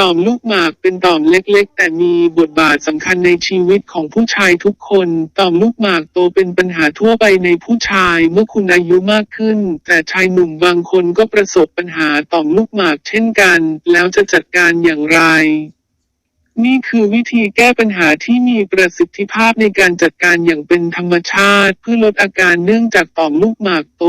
ต่อมลูกหมากเป็นต่อมเล็กๆ แต่มีบทบาทสำคัญในชีวิตของผู้ชายทุกคน ต่อมลูกหมากโตเป็นปัญหาทั่วไปในผู้ชายเมื่อคุณอายุมากขึ้น แต่ชายหนุ่มบางคนก็ประสบปัญหาต่อมลูกหมากเช่นกัน แล้วจะจัดการอย่างไร นี่คือวิธีแก้ปัญหาที่มีประสิทธิภาพในการจัดการอย่างเป็นธรรมชาติ เพื่อลดอาการเนื่องจากต่อมลูกหมากโต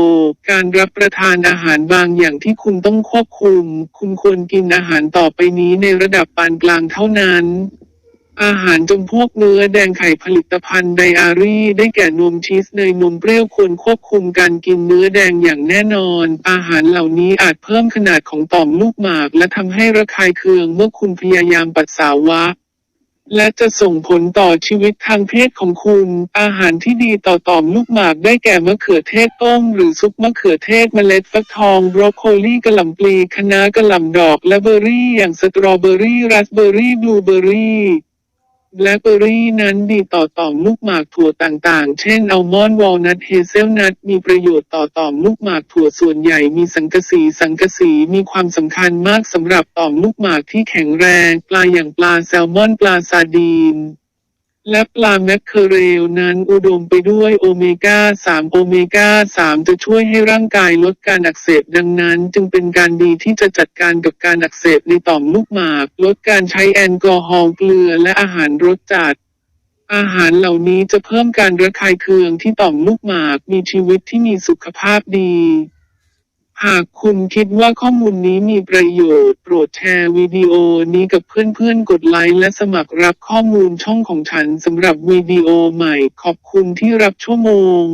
การรับประทานอาหารบางอย่างที่คุณต้องควบคุม คุณควรกินอาหารต่อไปนี้ในระดับปานกลางเท่านั้น อาหารจำพวกเนื้อแดงไข่ผลิตภัณฑ์ไดอารี่ ได้แก่นมชีสเนยนมเปรี้ยวควรควบคุมการกินเนื้อแดงอย่างแน่นอน อาหารเหล่านี้อาจเพิ่มขนาดของต่อมลูกหมาก และทำให้ระคายเคืองเมื่อคุณพยายามปัสสาวะและจะส่งผลต่อชีวิตทางเพศของคุณ อาหารที่ดีต่อต่อมลูกหมากได้แก่มะเขือเทศต้มหรือซุปมะเขือเทศเมล็ดฟักทองบรอกโคลีกระหล่ำปลีคะน้ากระหล่ำดอกและเบอร์รี่ อย่างสตรอเบอร์รี่ ราสเบอร์รี่ บลูเบอร์รี่ และเบอร์รี่นั้นดีต่อต่อมลูกหมากถั่วต่างๆ เช่นอัลมอนด์วอลนัทเฮเซลนัทมีประโยชน์ต่อต่อมลูกหมากถั่วส่วนใหญ่มีสังกะสีสังกะสีมีความสำคัญมากสำหรับต่อมลูกหมากที่แข็งแรง ปลาอย่างปลาแซลมอนปลาซาดีน และปลาแมคเคอเรลนั้นอุดมไปด้วยโอเมก้า 3 โอเมก้า 3 จะช่วยให้ร่างกายลดการอักเสบดังนั้น จึงเป็นการดีที่จะจัดการกับการอักเสบในต่อมลูกหมาก ลดการใช้แอลกอฮอล์เกลือและอาหารรสจัดอาหารเหล่านี้จะเพิ่มการระคายเคืองที่ต่อมลูกหมาก มีชีวิตที่มีสุขภาพดี หากคุณคิดว่าข้อมูลนี้มีประโยชน์ โปรดแชร์วิดีโอนี้กับเพื่อนๆ กดไลค์และสมัครรับข้อมูลช่องของฉันสำหรับวิดีโอใหม่ ขอบคุณที่รับชั่วโมง